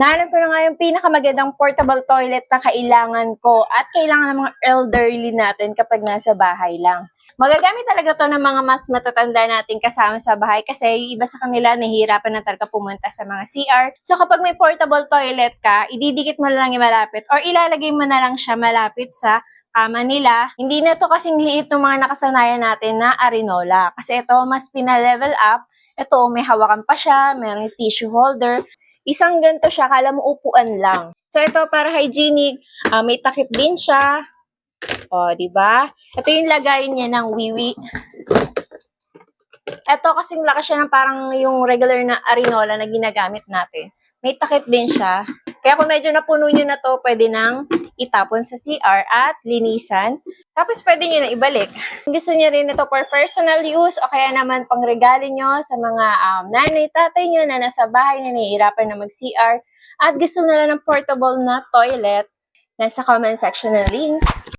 Nahanap ko na nga yung pinakamagandang portable toilet na kailangan ko at kailangan ng mga elderly natin kapag nasa bahay lang. Magagamit talaga to ng mga mas matatanda natin kasama sa bahay kasi yung iba sa kanila nahihirapan na talaga pumunta sa mga CR. So kapag may portable toilet ka, ididikit mo lang yung malapit or ilalagay mo na lang siya malapit sa kama nila. Hindi na to kasing liit ng mga nakasanayan natin na arinola. Kasi ito, mas pina-level up. Ito, may hawakan pa siya, may tissue holder. Isang ganito siya, kala mo upuan lang. So ito, para hygienic, ah, may takip din siya. O, di ba? Ito yung lagayin niya ng wiwi. Ito kasing laki siya ng parang yung regular na arinola na ginagamit natin. May takip din siya. Kaya kung medyo napuno nyo na to, pwede nang itapon sa CR at linisan. Tapos pwede nyo na ibalik. Gusto nyo rin ito for personal use o kaya naman pang regalo nyo sa mga um, nanay, tatay nyo na nasa bahay na nahihirapan na mag-CR at gusto nila ng portable na toilet, nasa comment section na link.